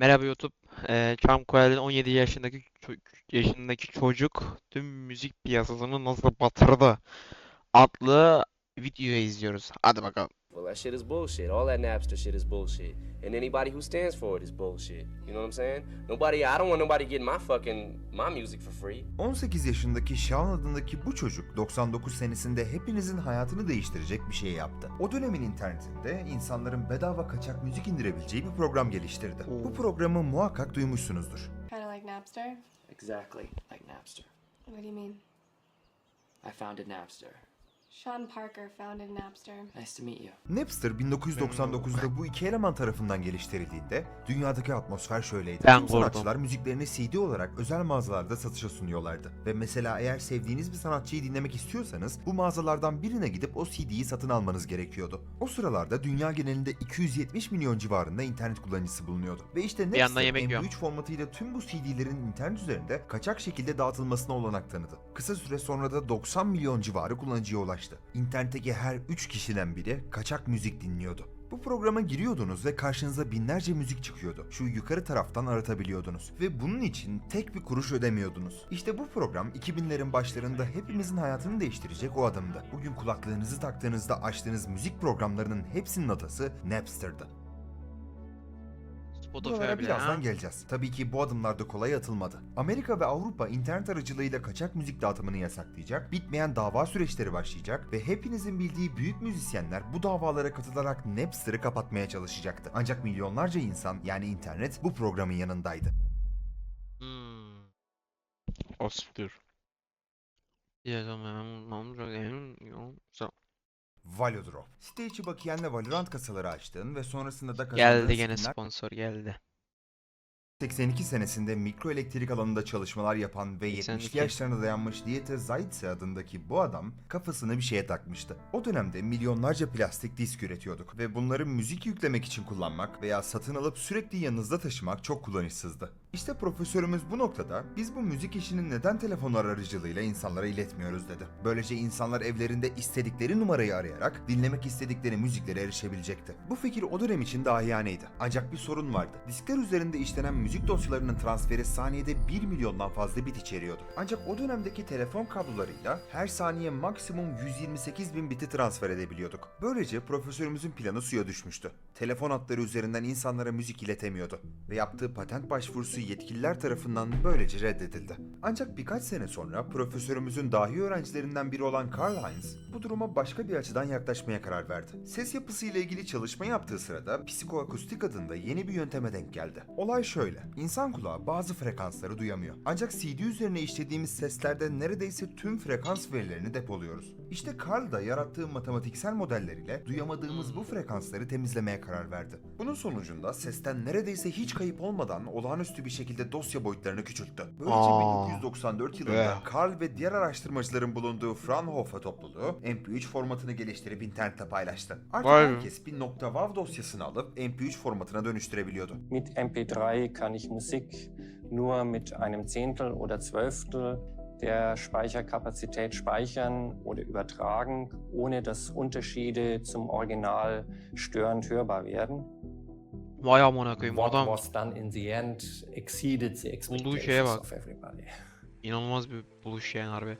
Merhaba YouTube. Ee, Çam Koyal'in 17 yaşındaki yaşındaki çocuk tüm müzik piyasasını nasıl batırdı adlı videoyu izliyoruz. Hadi bakalım. Well, that shit is bullshit. All that Napster shit is bullshit. And anybody who stands for it is bullshit. You know what I'm saying? Nobody, I don't want nobody getting my fucking, my music for free. 18 yaşındaki Sean adındaki bu çocuk 99 senesinde hepinizin hayatını değiştirecek bir şey yaptı. O dönemin internetinde insanların bedava kaçak müzik indirebileceği bir program geliştirdi. Bu programı muhakkak duymuşsunuzdur. Kind of like Napster? Exactly like Napster. What do you mean? I founded Napster. Sean Parker founded Napster. Nice to meet you. Napster 1999'da bu iki eleman tarafından geliştirildiğinde dünyadaki atmosfer şöyleydi. Ben Tüm sanatçılar müziklerini CD olarak özel mağazalarda satışa sunuyorlardı. Ve mesela eğer sevdiğiniz bir sanatçıyı dinlemek istiyorsanız bu mağazalardan birine gidip o CD'yi satın almanız gerekiyordu. O sıralarda dünya genelinde 270 milyon civarında internet kullanıcısı bulunuyordu. Ve işte yandan Napster yemek yiyor. MP3 formatıyla tüm bu CD'lerin internet üzerinde kaçak şekilde dağıtılmasına olanak tanıdı. Kısa süre sonra da 90 milyon civarı kullanıcıya ulaştı. İnternetteki her 3 kişiden biri kaçak müzik dinliyordu. Bu programa giriyordunuz ve karşınıza binlerce müzik çıkıyordu. Şu yukarı taraftan aratabiliyordunuz. Ve bunun için tek bir kuruş ödemiyordunuz. İşte bu program 2000'lerin başlarında hepimizin hayatını değiştirecek o adımdı. Bugün kulaklığınızı taktığınızda açtığınız müzik programlarının hepsinin adası Napster'dı. Spotify'a Buralara bile birazdan ha. geleceğiz. Tabii ki bu adımlar da kolay atılmadı. Amerika ve Avrupa internet aracılığıyla kaçak müzik dağıtımını yasaklayacak, bitmeyen dava süreçleri başlayacak ve hepinizin bildiği büyük müzisyenler bu davalara katılarak Napster'ı kapatmaya çalışacaktı. Ancak milyonlarca insan yani internet bu programın yanındaydı. Hmm. Asiktir. Ya tamam, tamam. Valodrop. Site içi bakiyenle Valorant kasaları açtığın ve sonrasında da kazandığın Geldi gene skinler- sponsor geldi. 82 senesinde mikroelektrik alanında çalışmalar yapan ve 70'li 82. yaşlarına dayanmış Dieter Zaitse adındaki bu adam kafasını bir şeye takmıştı. O dönemde milyonlarca plastik disk üretiyorduk ve bunları müzik yüklemek için kullanmak veya satın alıp sürekli yanınızda taşımak çok kullanışsızdı. İşte profesörümüz bu noktada biz bu müzik işini neden telefonlar aracılığıyla insanlara iletmiyoruz dedi. Böylece insanlar evlerinde istedikleri numarayı arayarak dinlemek istedikleri müziklere erişebilecekti. Bu fikir o dönem için dahiyaneydi. Ancak bir sorun vardı. Diskler üzerinde işlenen müzik dosyalarının transferi saniyede 1 milyondan fazla bit içeriyordu. Ancak o dönemdeki telefon kablolarıyla her saniye maksimum 128 bin biti transfer edebiliyorduk. Böylece profesörümüzün planı suya düşmüştü. Telefon hatları üzerinden insanlara müzik iletemiyordu ve yaptığı patent başvurusu yetkililer tarafından böylece reddedildi. Ancak birkaç sene sonra profesörümüzün dahi öğrencilerinden biri olan Karl Heinz bu duruma başka bir açıdan yaklaşmaya karar verdi. Ses yapısı ile ilgili çalışma yaptığı sırada psikoakustik adında yeni bir yönteme denk geldi. Olay şöyle. İnsan kulağı bazı frekansları duyamıyor. Ancak CD üzerine işlediğimiz seslerde neredeyse tüm frekans verilerini depoluyoruz. İşte Karl da yarattığı matematiksel modelleriyle duyamadığımız bu frekansları temizlemeye karar verdi. Bunun sonucunda sesten neredeyse hiç kayıp olmadan olağanüstü bir şekilde dosya boyutlarını küçülttü. Böylece Aa. 1994 yılında Eh. Karl ve diğer araştırmacıların bulunduğu Fraunhofer topluluğu MP3 formatını geliştirip internette paylaştı. Artık Vay herkes bir .wav dosyasını alıp MP3 formatına dönüştürebiliyordu. Mit MP3 kann ich Musik nur mit einem Zehntel oder Zwölftel der Speicherkapazität speichern oder übertragen, ohne dass Unterschiede zum Original störend hörbar werden. Vay amına koyayım what adam was done in the end exceeded the Bulduğu şeye expectations bak. of everybody. inanılmaz bir buluş yani harbi.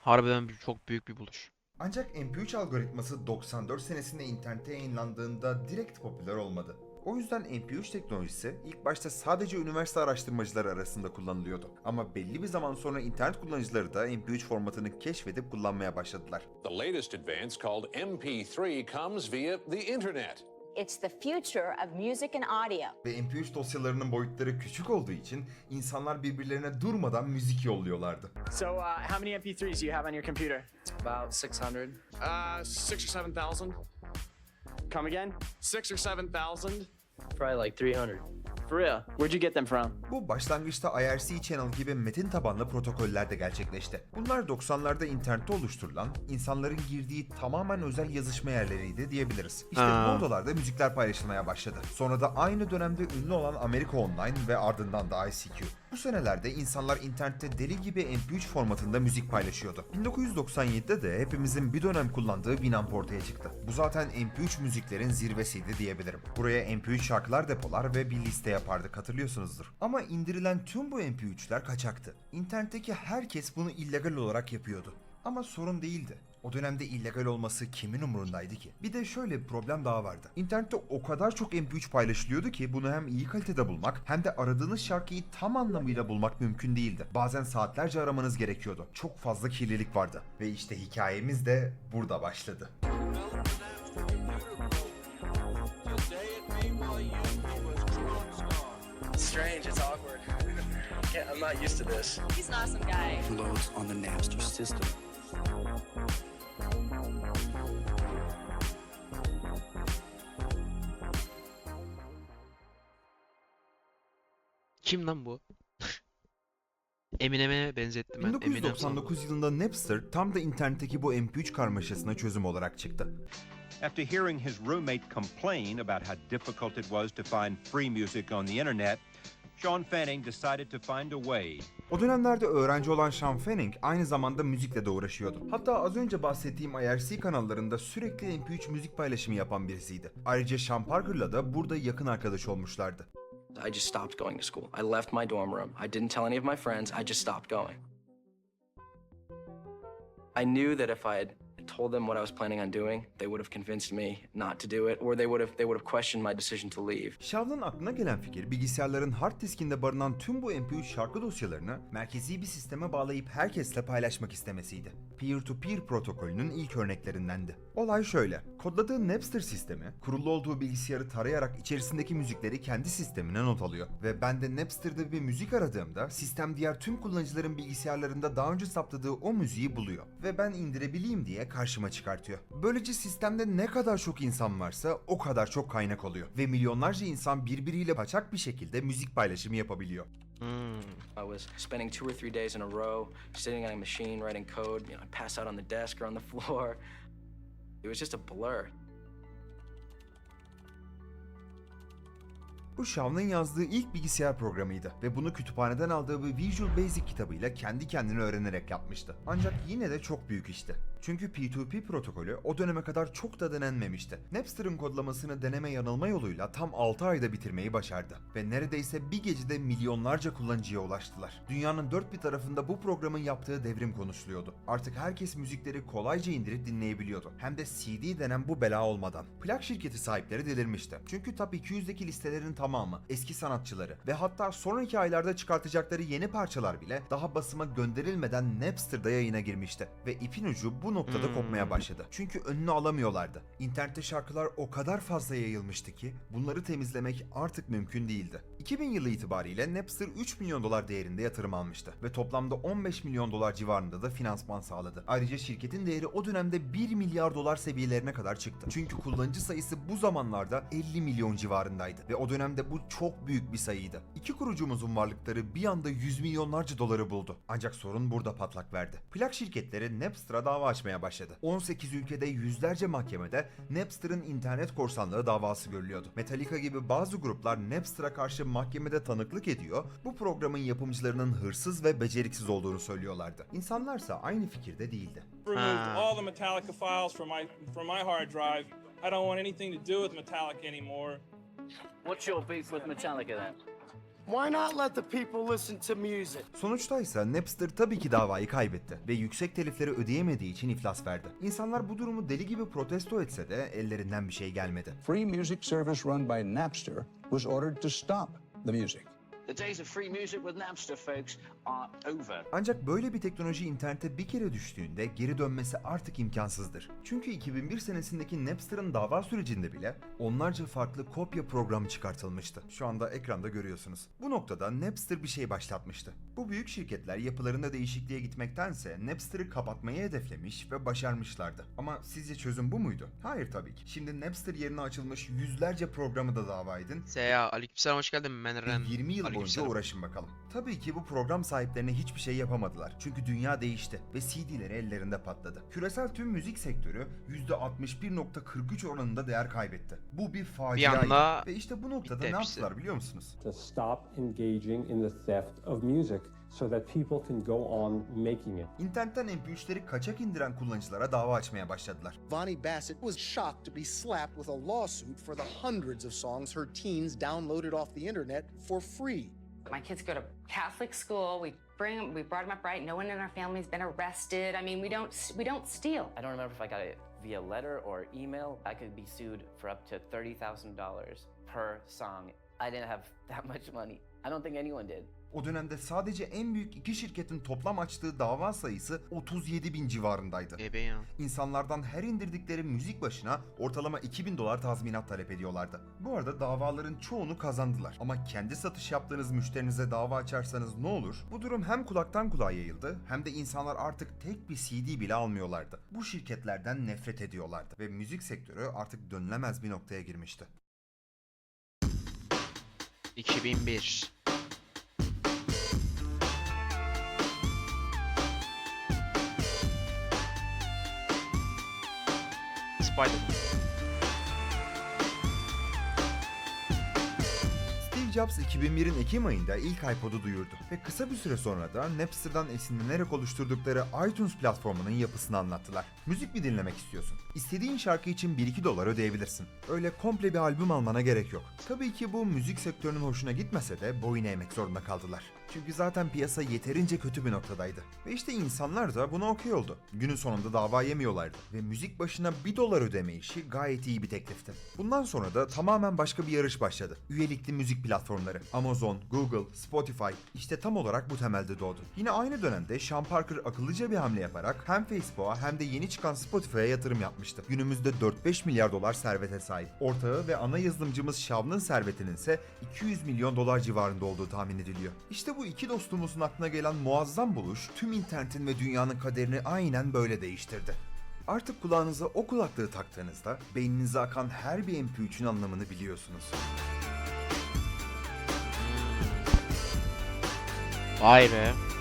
Harbiden bir- çok büyük bir buluş. Ancak MP3 algoritması 94 senesinde internete yayınlandığında direkt popüler olmadı. O yüzden MP3 teknolojisi ilk başta sadece üniversite araştırmacıları arasında kullanılıyordu. Ama belli bir zaman sonra internet kullanıcıları da MP3 formatını keşfedip kullanmaya başladılar. The latest advance called MP3 comes via the internet. It's the future of music and audio. Ve MP3 dosyalarının boyutları küçük olduğu için insanlar birbirlerine durmadan müzik yolluyorlardı. So, uh, how many MP3s do you have on your computer? About 600. Uh, six or seven thousand. Come again? Six or seven thousand? Probably like 300. For real? Where'd you get them from? Bu başlangıçta IRC Channel gibi metin tabanlı protokoller de gerçekleşti. Bunlar 90'larda internette oluşturulan, insanların girdiği tamamen özel yazışma yerleriydi diyebiliriz. İşte Ha. bu odalarda müzikler paylaşılmaya başladı. Sonra da aynı dönemde ünlü olan Amerika Online ve ardından da ICQ. Bu senelerde insanlar internette deli gibi MP3 formatında müzik paylaşıyordu. 1997'de de hepimizin bir dönem kullandığı Winamp ortaya çıktı. Bu zaten MP3 müziklerin zirvesiydi diyebilirim. Buraya MP3 şarkılar depolar ve bir liste yapardık hatırlıyorsunuzdur. Ama indirilen tüm bu MP3'ler kaçaktı. İnternetteki herkes bunu illegal olarak yapıyordu. Ama sorun değildi. O dönemde illegal olması kimin umurundaydı ki? Bir de şöyle bir problem daha vardı. İnternette o kadar çok MP3 paylaşılıyordu ki bunu hem iyi kalitede bulmak hem de aradığınız şarkıyı tam anlamıyla bulmak mümkün değildi. Bazen saatlerce aramanız gerekiyordu. Çok fazla kirlilik vardı. Ve işte hikayemiz de burada başladı. Strange, it's awkward. I'm not used to this. He's an awesome guy. Loads on the Napster system. Kim lan bu? Eminem'e benzettim ben. Eminem sandım. 1999 yılında Napster tam da internetteki bu MP3 karmaşasına çözüm olarak çıktı. After hearing his roommate complain about how difficult it was to find free music on the internet, Sean Fanning decided to find a way. O dönemlerde öğrenci olan Sean Fanning aynı zamanda müzikle de uğraşıyordu. Hatta az önce bahsettiğim IRC kanallarında sürekli MP3 müzik paylaşımı yapan birisiydi. Ayrıca Sean Parker'la da burada yakın arkadaş olmuşlardı. I just stopped going to school. I left my dorm room. I didn't tell any of my friends. I just stopped going. I knew that if I had told them what I was planning on doing, they would have convinced me not to do it, or they would have they would have questioned my decision to leave. Shaw'ın aklına gelen fikir bilgisayarların hard diskinde barınan tüm bu MP3 şarkı dosyalarını merkezi bir sisteme bağlayıp herkesle paylaşmak istemesiydi. Peer-to-peer protokolünün ilk örneklerindendi. Olay şöyle. Kodladığı Napster sistemi, kurulu olduğu bilgisayarı tarayarak içerisindeki müzikleri kendi sistemine not alıyor. Ve ben de Napster'da bir müzik aradığımda sistem diğer tüm kullanıcıların bilgisayarlarında daha önce saptadığı o müziği buluyor. Ve ben indirebileyim diye karşıma çıkartıyor. Böylece sistemde ne kadar çok insan varsa o kadar çok kaynak oluyor. Ve milyonlarca insan birbiriyle kaçak bir şekilde müzik paylaşımı yapabiliyor. Hmm. I was spending two or three days in a row, sitting on a machine writing code. You know, I pass out on the desk or on the floor. It was just a blur. Bu Shaw'nın yazdığı ilk bilgisayar programıydı ve bunu kütüphaneden aldığı bir Visual Basic kitabıyla kendi kendine öğrenerek yapmıştı. Ancak yine de çok büyük işti. Çünkü P2P protokolü o döneme kadar çok da denenmemişti. Napster'ın kodlamasını deneme yanılma yoluyla tam 6 ayda bitirmeyi başardı. Ve neredeyse bir gecede milyonlarca kullanıcıya ulaştılar. Dünyanın dört bir tarafında bu programın yaptığı devrim konuşuluyordu. Artık herkes müzikleri kolayca indirip dinleyebiliyordu. Hem de CD denen bu bela olmadan. Plak şirketi sahipleri delirmişti. Çünkü Top 200'deki listelerin tamamı, eski sanatçıları ve hatta sonraki aylarda çıkartacakları yeni parçalar bile daha basıma gönderilmeden Napster'da yayına girmişti. Ve ipin ucu bu noktada Hmm. kopmaya başladı. Çünkü önünü alamıyorlardı. İnternette şarkılar o kadar fazla yayılmıştı ki bunları temizlemek artık mümkün değildi. 2000 yılı itibariyle Napster 3 milyon dolar değerinde yatırım almıştı ve toplamda 15 milyon dolar civarında da finansman sağladı. Ayrıca şirketin değeri o dönemde 1 milyar dolar seviyelerine kadar çıktı. Çünkü kullanıcı sayısı bu zamanlarda 50 milyon civarındaydı ve o dönemde bu çok büyük bir sayıydı. İki kurucumuzun varlıkları bir anda 100 milyonlarca doları buldu. Ancak sorun burada patlak verdi. Plak şirketleri Napster'a dava açmaya başladı. 18 ülkede yüzlerce mahkemede Napster'ın internet korsanlığı davası görülüyordu. Metallica gibi bazı gruplar Napster'a karşı mahkemede tanıklık ediyor, bu programın yapımcılarının hırsız ve beceriksiz olduğunu söylüyorlardı. İnsanlarsa aynı fikirde değildi. I don't want anything to do with Metallica anymore. What's your beef with Metallica then? Why not let the people listen to music? Sonuçta ise Napster tabii ki davayı kaybetti ve yüksek telifleri ödeyemediği için iflas verdi. İnsanlar bu durumu deli gibi protesto etse de ellerinden bir şey gelmedi. Free music service run by Napster was ordered to stop the music. The days of free music with Napster, folks, are over. Ancak böyle bir teknoloji internete bir kere düştüğünde geri dönmesi artık imkansızdır. Çünkü 2001 senesindeki Napster'ın dava sürecinde bile onlarca farklı kopya programı çıkartılmıştı. Şu anda ekranda görüyorsunuz. Bu noktada Napster bir şey başlatmıştı. Bu büyük şirketler yapılarında değişikliğe gitmektense Napster'ı kapatmayı hedeflemiş ve başarmışlardı. Ama sizce çözüm bu muydu? Hayır tabii ki. Şimdi Napster yerine açılmış yüzlerce programı da dava edin Seya, aleykümselam hoş geldin Menren. ve 20 yıl boyunca Aleykümselam. uğraşın bakalım. Tabii ki bu program sahiplerine hiçbir şey yapamadılar. Çünkü dünya değişti ve CD'leri ellerinde patladı. Küresel tüm müzik sektörü %61.43 oranında değer kaybetti. Bu bir faciaydı. anda ve işte bu noktada ne yaptılar biliyor musunuz? to stop engaging in the theft of music so that people can go on making it. İnternetten MP3'leri kaçak indiren kullanıcılara dava açmaya başladılar. Vonnie Bassett was shocked to be slapped with a lawsuit for the hundreds of songs her teens downloaded off the internet for free. My kids go to Catholic school. We bring them, we brought them up right. No one in our family's been arrested. I mean, we don't we don't steal. I don't remember if I got it via letter or email. I could be sued for up to $30,000 per song. I didn't have that much money. I don't think anyone did. O dönemde sadece en büyük iki şirketin toplam açtığı dava sayısı 37 bin civarındaydı. Ebe ya. İnsanlardan her indirdikleri müzik başına ortalama 2000 dolar tazminat talep ediyorlardı. Bu arada davaların çoğunu kazandılar. Ama kendi satış yaptığınız müşterinize dava açarsanız ne olur? Bu durum hem kulaktan kulağa yayıldı hem de insanlar artık tek bir CD bile almıyorlardı. Bu şirketlerden nefret ediyorlardı ve müzik sektörü artık dönülemez bir noktaya girmişti. 2001. Spider-Man. Steve Jobs 2001'in Ekim ayında ilk iPod'u duyurdu ve kısa bir süre sonra da Napster'dan esinlenerek oluşturdukları iTunes platformunun yapısını anlattılar. Müzik mi dinlemek istiyorsun? İstediğin şarkı için 1-2 dolar ödeyebilirsin. Öyle komple bir albüm almana gerek yok. Tabii ki bu müzik sektörünün hoşuna gitmese de boyun eğmek zorunda kaldılar. Çünkü zaten piyasa yeterince kötü bir noktadaydı. Ve işte insanlar da buna okey oldu. Günün sonunda dava yemiyorlardı. Ve müzik başına 1 dolar ödeme işi gayet iyi bir teklifti. Bundan sonra da tamamen başka bir yarış başladı. Üyelikli müzik platformları. Amazon, Google, Spotify işte tam olarak bu temelde doğdu. Yine aynı dönemde Sean Parker akıllıca bir hamle yaparak hem Facebook'a hem de yeni çıkan Spotify'a yatırım yapmıştı. Günümüzde 4-5 milyar dolar servete sahip. Ortağı ve ana yazılımcımız Şav'ın servetinin ise 200 milyon dolar civarında olduğu tahmin ediliyor. İşte bu iki dostumuzun aklına gelen muazzam buluş tüm internetin ve dünyanın kaderini aynen böyle değiştirdi. Artık kulağınıza o kulaklığı taktığınızda beyninize akan her bir MP3'ün anlamını biliyorsunuz. Vay be.